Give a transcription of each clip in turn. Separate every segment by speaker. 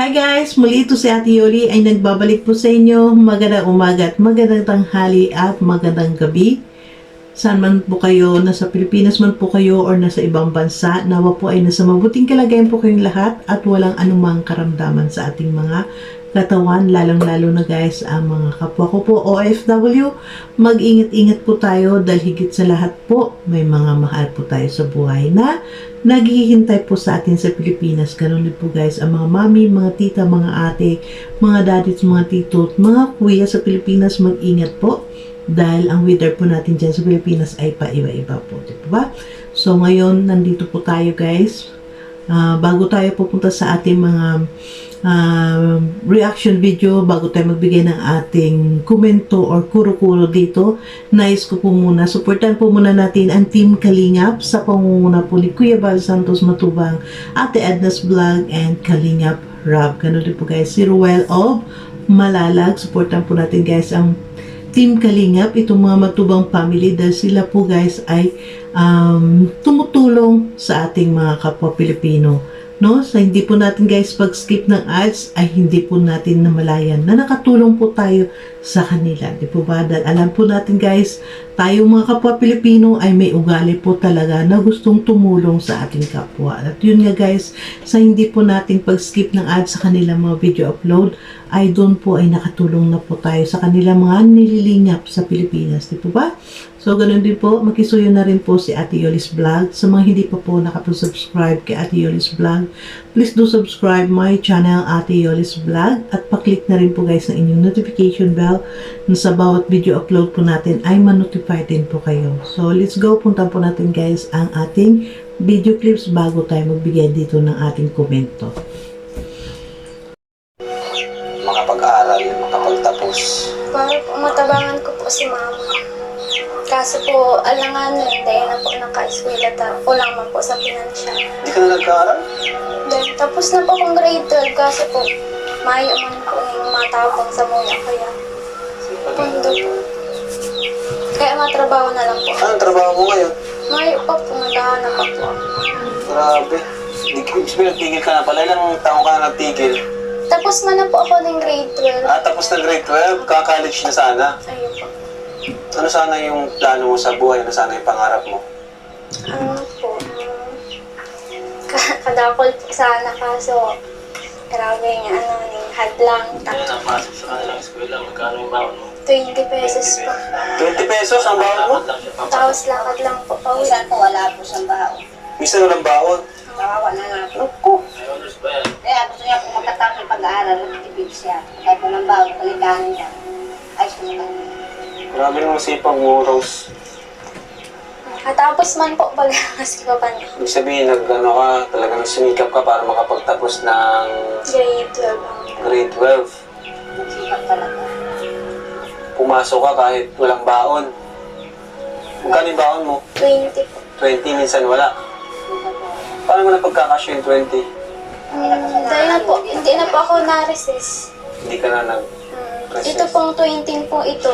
Speaker 1: Hi guys! Muli ito si Ate Yoli ay nagbabalik po sa inyo. Magandang umaga at magandang tanghali at magandang gabi. Saan man po kayo, nasa Pilipinas man po kayo or nasa ibang bansa, nawa po ay nasa mabuting kalagayan po kayong lahat at walang anumang karamdaman sa ating mga katawan, lalong-lalo na guys ang mga kapwa ko po OFW. Mag-ingat-ingat po tayo dahil higit sa lahat po may mga mahal po tayo sa buhay na naghihintay po sa atin sa Pilipinas. Ganun din po guys, ang mga mami, mga tita, mga ate, mga daddy, mga tito, mga kuya sa Pilipinas, mag-ingat po. Dahil ang weather po natin dyan sa Pilipinas ay paiba-iba po. Di ba? So ngayon, nandito po tayo guys. Ah, bago tayo pupunta sa ating mga ah, reaction video, bago tayo magbigay ng ating komento or kuro-kuro dito, nais ko po muna, supportan po muna natin ang Team Kalingap sa pangunguna po ni Kuya Val Santos Matubang, Ate Edna's Vlog, and Kalingap Rob. Ganun din po guys, si Ruel of Malalag. Supportan po natin guys ang Team Kalingap, itong mga matubang family dahil sila po guys ay um, tumutulong sa ating mga kapwa Pilipino. No? Sa hindi po natin guys pag-skip ng ads ay hindi po natin namalayan na nakatulong po tayo sa kanila. Di po ba? Dahil alam po natin guys, tayo mga kapwa Pilipino ay may ugali po talaga na gustong tumulong sa ating kapwa. At yun nga guys, sa hindi po nating pag-skip ng ads sa kanilang mga video upload, ay doon po ay nakatulong na po tayo sa kanilang mga nililingap sa Pilipinas. Di po ba? So, ganun din po, makisuyo na rin po si Ate Yolis Vlog. Sa mga hindi pa po nakapag-subscribe kay Ate Yolis Vlog, please do subscribe my channel Ate Yolis Vlog at paklik na rin po guys ng inyong notification bell na sa bawat video upload po natin ay ma-notify din po kayo. So, let's go. Punta po natin guys ang ating video clips bago tayo magbigay dito ng ating komento.
Speaker 2: makapag-aral, makapagtapos.
Speaker 3: Para po matabangan ko po si mama. Kaso po, alanganin, dahil na po naka-eskwela ta, kulang man po sa pinansya.
Speaker 2: Hindi ka na nag-aaral?
Speaker 3: Then, tapos na po akong grade 12 kasi po, mayo man po yung matapang sa muna kaya pundo po. Kaya matrabaho na lang po.
Speaker 2: Anong trabaho mo ngayon?
Speaker 3: Mayo pa po, naghahanap pa po.
Speaker 2: Grabe. Hindi ko nagtigil ka na pala. Ilang taong ka na nagtigil?
Speaker 3: Tapos man na po ako ng grade 12.
Speaker 2: Ah, tapos na grade 12, kaka-college na sana.
Speaker 3: Ayun po.
Speaker 2: Ano sana yung plano mo sa buhay? Ano sana yung pangarap mo?
Speaker 3: Ano po, um, ka- kadakol po sana kaso grabe nga ano, yung hadlang.
Speaker 4: Kaya napasok sa kanilang eskwela, magkano yung baon mo?
Speaker 3: 20 pesos po.
Speaker 2: 20 pesos ang baon mo?
Speaker 4: Lakad lang siya papasok.
Speaker 3: Tapos lakad lang po pauwi.
Speaker 5: Minsan po wala po sa baon.
Speaker 2: Minsan walang baon.
Speaker 5: Kawawa na nga po ko.
Speaker 4: May honors ba yan?
Speaker 5: Kaya gusto niya po magkatapos ng pag-aaral, magtitipid siya. Kahit po ng baon, paligahan niya. Ayos ko naman.
Speaker 2: Grabe naman sipag mo, Rose.
Speaker 3: Katapos man po pag-akas ko pa niya.
Speaker 2: Ibig sabihin, nag, ano ka, talagang sumikap ka para makapagtapos ng
Speaker 3: Grade 12 ang
Speaker 2: grade 12.
Speaker 5: Nagsipag talaga.
Speaker 2: Pumasok ka kahit walang baon. Magkano yung baon mo?
Speaker 3: 20 po.
Speaker 2: 20, minsan wala. Paano mo na pagkakasya yung 20?
Speaker 3: Hmm, dahil na po, hindi na po ako na-resist.
Speaker 2: Hindi ka na nag...
Speaker 3: Hmm, ito pong 20 po ito,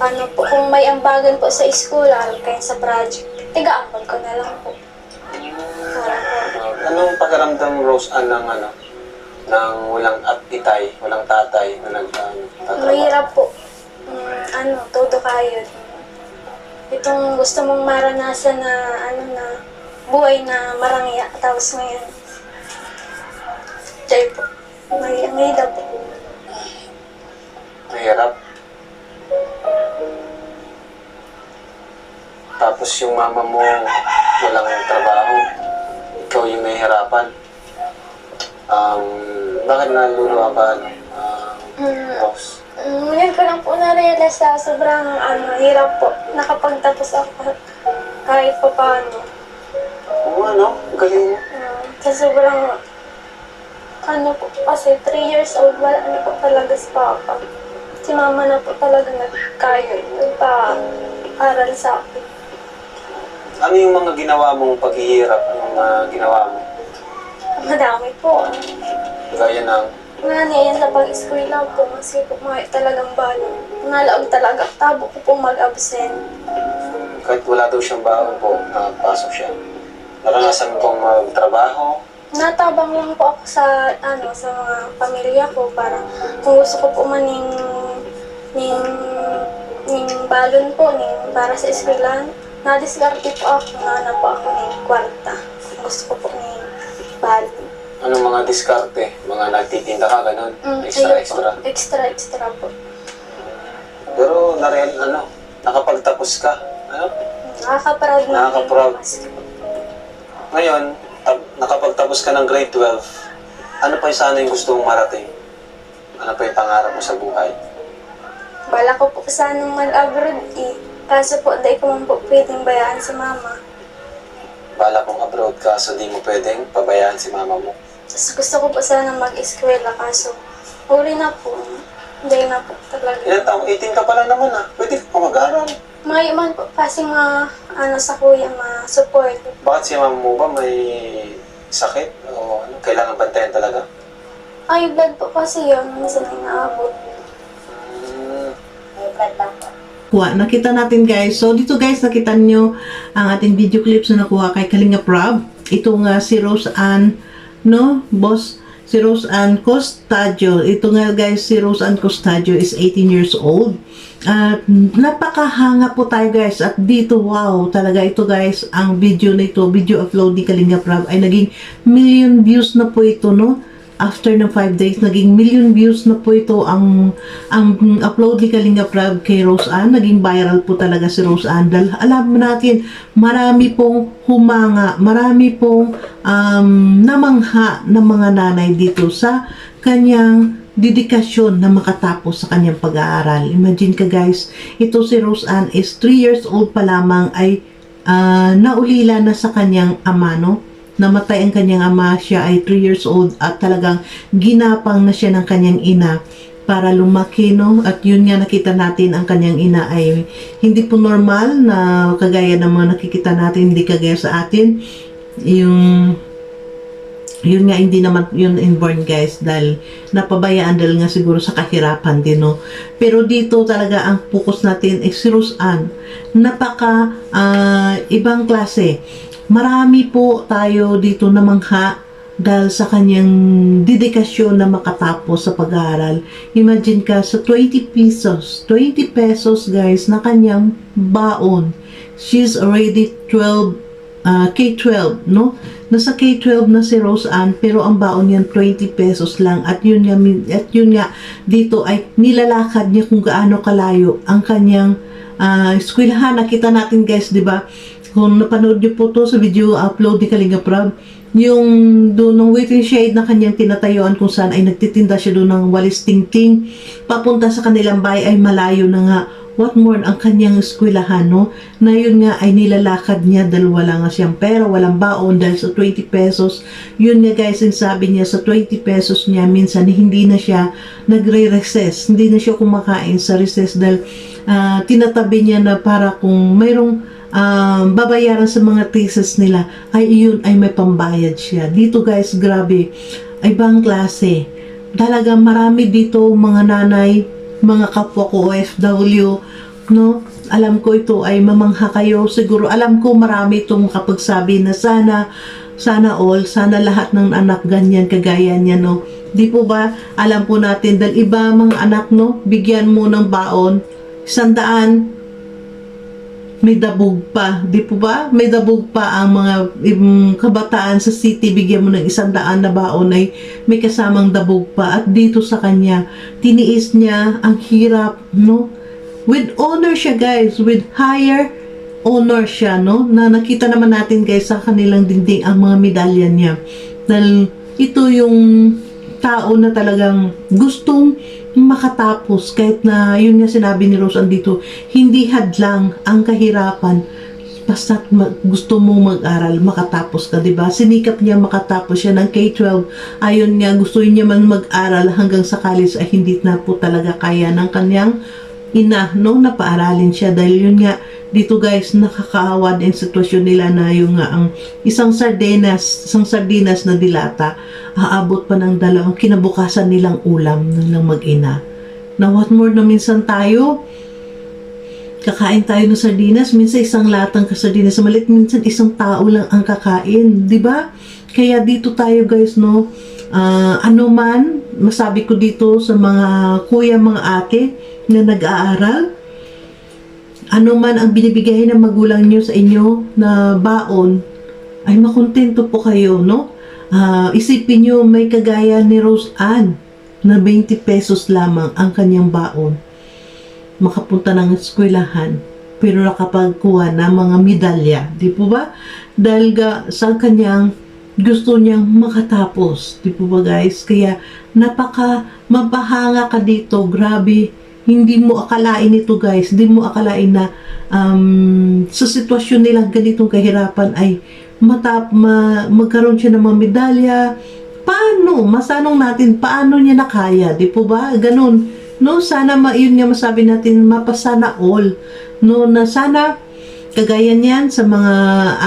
Speaker 3: ano po, kung may ambagan po sa school, aral kayo sa project, tiga-ampag ko na lang po. Para po.
Speaker 2: Anong pakiramdam, Rose, Ann, ng ano? Ng walang at itay, walang tatay na nag ano, tatrabaho?
Speaker 3: Mahirap po. Mm, ano, todo kayo. Itong gusto mong maranasan na, ano na, buhay na marangya. Tapos ngayon, dahil po, may po.
Speaker 2: Mahirap. Tapos yung mama mo walang trabaho. Ikaw yung nahihirapan. Um, bakit naluluwa ka, ano, ah,
Speaker 3: Mm,
Speaker 2: Rose?
Speaker 3: mm, ngayon ko lang po na-realize na sobrang ano, hirap po. Nakapagtapos ako kahit pa paano.
Speaker 2: Oo, ano? Galing mo.
Speaker 3: Mm, sa sobrang ano po, kasi 3 years old, wala na po talaga si Papa. Si Mama na po talaga nagkayo, nagpa-aral sa akin.
Speaker 2: Ano yung mga ginawa mong paghihirap? Anong mga ginawa mo?
Speaker 3: Madami po.
Speaker 2: Gaya ng,
Speaker 3: Nga niya sa pag-eskwela po, maski po mga talagang balo. Nalaog talaga, tabo ko po mag-absent.
Speaker 2: kahit wala daw siyang baon po, nakapasok siya. Naranasan mo pong magtrabaho,
Speaker 3: Natabang lang po ako sa ano sa mga pamilya ko para kung gusto ko po maning ning ning balon po ning para sa eskwelahan na-discarte po ako na na po ako ning kwarta. Gusto ko po ning balon.
Speaker 2: anong mga diskarte, mga nagtitinda ka, ganun,
Speaker 3: Mm,
Speaker 2: extra,
Speaker 3: ayun
Speaker 2: extra.
Speaker 3: Po. Extra, extra po.
Speaker 2: Pero nareal, ano, nakapagtapos ka, ano?
Speaker 3: Nakaka-proud na.
Speaker 2: Nakaka-proud. Ngayon, tab- nakapagtapos ka ng grade 12, ano pa yung sana yung gusto mong marating? Ano pa yung pangarap mo sa buhay?
Speaker 3: Bala ko po sanang mag-abroad eh. Kaso po, dahil ko man po pwedeng bayaan sa mama.
Speaker 2: Bala kong abroad ka, so di mo pwedeng pabayaan si mama mo.
Speaker 3: Tapos gusto ko po sana mag-eskwela kaso huli na po. Hindi na po talaga.
Speaker 2: Ilan taong 18 ka pa lang naman ah, pwede ka pa mag-aral.
Speaker 3: May man po kasi mga ano sa kuya, ma-support.
Speaker 2: Bakit si mama mo ba may sakit? O ano, kailangan bantayan talaga?
Speaker 3: Ay, blood po kasi yun. Minsan ay naabot.
Speaker 2: Hmm,
Speaker 5: May blood lang po.
Speaker 1: Kuha. Nakita natin guys. So dito guys, nakita nyo ang ating video clips na nakuha kay Kalinga Prab. Ito nga si Rose Ann, no? Boss, si Rose Ann Costadio. Ito nga guys, si Rose Ann Costadio is 18 years old. At napakahanga po tayo guys. At dito, wow, talaga ito guys, ang video na ito, video upload ni Kalinga Prab ay naging million views na po ito, no? After ng 5 days, naging million views na po ito ang ang upload ni Kalinga Prab kay Rose Ann. Naging viral po talaga si Rose Ann. Dahil alam natin, marami pong humanga, marami pong um, namangha ng mga nanay dito sa kanyang dedikasyon na makatapos sa kanyang pag-aaral. Imagine ka guys, ito si Rose Ann is 3 years old pa lamang ay ah, naulila na sa kanyang ama, no? Namatay ang kanyang ama, siya ay 3 years old at talagang ginapang na siya ng kanyang ina para lumaki, no? At yun nga nakita natin, ang kanyang ina ay hindi po normal na kagaya ng mga nakikita natin, hindi kagaya sa atin. Yung yun nga hindi naman yun inborn guys dahil napabayaan dahil nga siguro sa kahirapan din no pero dito talaga ang focus natin is si Ann napaka ah, ibang klase marami po tayo dito na mangha dahil sa kanyang dedikasyon na makatapos sa pag-aaral. Imagine ka sa 20 pesos, 20 pesos guys na kanyang baon. She's already 12 ah, K-12, no? Nasa K-12 na si Rose Ann, pero ang baon niyan 20 pesos lang. At yun nga, at yun nga dito ay nilalakad niya kung gaano kalayo ang kanyang uh, eskwelahan. Nakita natin guys, di ba? Kung napanood niyo po to sa video upload ni Kalinga Prab, yung doon ng waiting shade na kanyang tinatayuan kung saan ay nagtitinda siya doon ng walis tingting papunta sa kanilang bahay ay malayo na nga. What more ang kanyang eskwelahan no? Na yun nga ay nilalakad niya dahil wala nga siyang pera walang baon dahil sa 20 pesos. Yun nga guys yung sabi niya sa 20 pesos niya minsan hindi na siya nagre-recess hindi na siya kumakain sa recess dahil ah, tinatabi niya na para kung mayroong um, babayaran sa mga thesis nila, ay iyon ay may pambayad siya. Dito guys, grabe, ay ibang klase. Talaga marami dito mga nanay, mga kapwa ko OFW, no? Alam ko ito ay mamangha kayo. Siguro alam ko marami itong kapagsabi na sana, sana all, sana lahat ng anak ganyan, kagaya niya, no? Di po ba, alam po natin, dahil iba mga anak, no? Bigyan mo ng baon, sandaan, may dabog pa. Di po ba? May dabog pa ang mga kabataan sa city. Bigyan mo ng isang daan na baon ay may kasamang dabog pa. At dito sa kanya, tiniis niya ang hirap, no? With honor siya, guys. With higher honor siya, no? Na nakita naman natin, guys, sa kanilang dingding ang mga medalya niya. Dahil ito yung tao na talagang gustong makatapos kahit na yun nga sinabi ni Rose andito hindi hadlang ang kahirapan. Basta ma- gusto mo mag-aral makatapos ka 'di ba sinikap niya makatapos siya ng K-12 ayon nga gusto niya man mag-aral hanggang sa college ay hindi na po talaga kaya ng kanyang ina, no, na paaralin siya dahil yun nga, dito guys, nakakaawa din sitwasyon nila na yung nga, ang isang sardinas, isang sardinas na dilata, aabot pa ng dalawang kinabukasan nilang ulam nilang mag-ina. Na what more na minsan tayo, kakain tayo ng sardinas, minsan isang latang kasardinas sa malit, minsan isang tao lang ang kakain, di ba? Kaya dito tayo guys, no, ah, ano man, masabi ko dito sa mga kuya, mga ate na nag-aaral, ano man ang binibigay ng magulang nyo sa inyo na baon, ay makontento po kayo, no? Ah, isipin nyo, may kagaya ni Rose Ann na 20 pesos lamang ang kanyang baon makapunta ng eskwelahan pero nakapagkuha ng mga medalya. Di po ba? Dahil ga, sa kanyang gusto niyang makatapos. Di po ba guys? Kaya napaka mapahanga ka dito. Grabe. Hindi mo akalain ito guys. Hindi mo akalain na um, sa sitwasyon nilang ganitong kahirapan ay matap, ma, magkaroon siya ng mga medalya. Paano? Masanong natin, paano niya nakaya? Di po ba? Ganun. No, sana ma, yun nga masabi natin, mapasana all. No, na sana kagaya niyan sa mga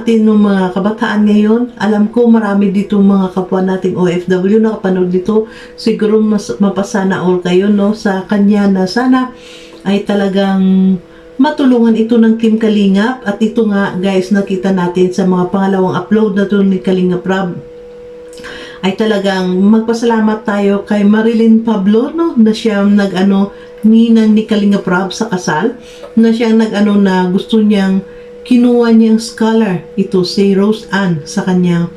Speaker 1: atin ng mga kabataan ngayon, alam ko marami dito mga kapwa nating OFW na kapanood dito, siguro mas, mapasana all kayo no? Sa kanya na sana ay talagang matulungan ito ng Team Kalingap. At ito nga guys nakita natin sa mga pangalawang upload na to ni Kalingap Rob ay talagang magpasalamat tayo kay Marilyn Pablo no? Na siya nag-ano ninang ni Kalinga Prab sa kasal na siya nag-ano na gusto niyang kinuha niyang scholar ito si Rose Ann sa kanyang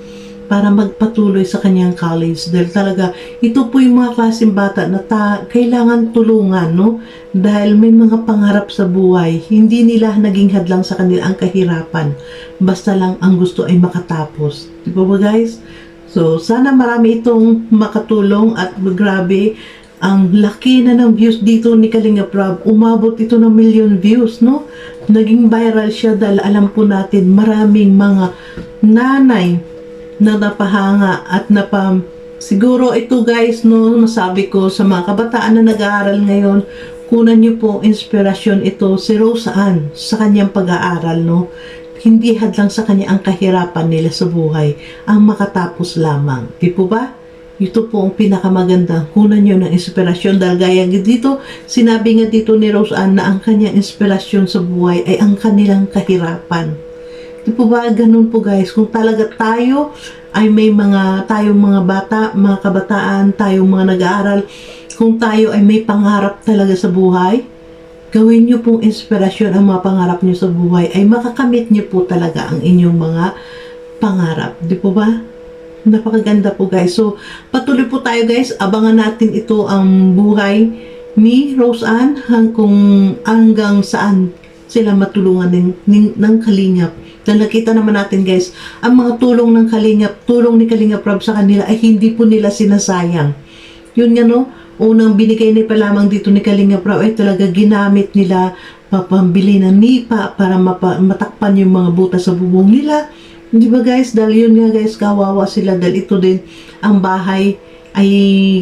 Speaker 1: para magpatuloy sa kanyang college. Dahil talaga ito po yung mga klaseng bata na ta, kailangan tulungan no? Dahil may mga pangarap sa buhay hindi nila naging hadlang sa kanila ang kahirapan. Basta lang ang gusto ay makatapos. Di ba guys So, sana marami itong makatulong at grabe ang laki na ng views dito ni Kalinga Prab. Umabot ito ng million views, no? Naging viral siya dahil alam po natin maraming mga nanay na napahanga at napam Siguro ito guys, no, masabi ko sa mga kabataan na nag-aaral ngayon, kunan niyo po inspirasyon ito si Rose Ann sa kanyang pag-aaral, no? Hindi hadlang sa kanya ang kahirapan nila sa buhay ang makatapos lamang. Di po ba? Ito po ang pinakamaganda. Kunan nyo ng inspirasyon dahil gaya dito, sinabi nga dito ni Rose Ann na ang kanyang inspirasyon sa buhay ay ang kanilang kahirapan. Di po ba? Ganun po guys. Kung talaga tayo ay may mga tayong mga bata, mga kabataan, tayong mga nag-aaral, kung tayo ay may pangarap talaga sa buhay, gawin niyo pong inspirasyon ang mga pangarap niyo sa buhay ay makakamit niyo po talaga ang inyong mga pangarap. Di po ba? Napakaganda po guys. So, patuloy po tayo guys. Abangan natin ito ang buhay ni Rose Ann hang kung hanggang saan sila matulungan ng, ng, ng kalingap. Dahil nakita naman natin guys, ang mga tulong ng kalingap, tulong ni Kalingap Rob sa kanila ay hindi po nila sinasayang. Yun nga no, unang binigay ni pa lamang dito ni Kalinga Prab ay talaga ginamit nila papambili ng nipa para mapa, matakpan yung mga butas sa bubong nila. Di ba guys? Dahil yun nga guys, kawawa sila dahil ito din ang bahay ay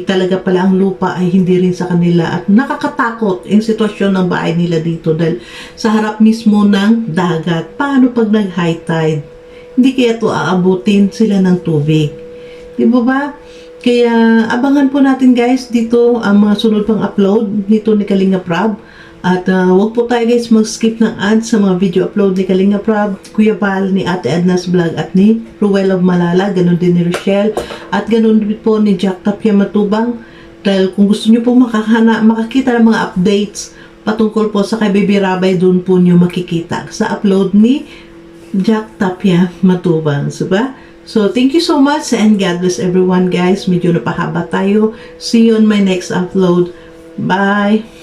Speaker 1: talaga pala ang lupa ay hindi rin sa kanila at nakakatakot yung sitwasyon ng bahay nila dito dahil sa harap mismo ng dagat. Paano pag nag high tide? Hindi kaya to aabutin sila ng tubig. Di ba ba? Kaya abangan po natin guys dito ang mga sunod pang upload nito ni Kalinga Prab. At uh, wag po tayo guys mag-skip ng ads sa mga video upload ni Kalinga Prab, Kuya Val, ni Ate Edna's Vlog at ni Ruel of Malala, ganun din ni Rochelle, at ganun din po ni Jack Tapia Matubang. Dahil kung gusto nyo po makakana, makakita ng mga updates patungkol po sa kay Baby Rabay, doon po nyo makikita sa upload ni Jack Tapia Matubang. So ba? So, thank you so much and God bless everyone guys. Medyo napahaba tayo. See you on my next upload. Bye!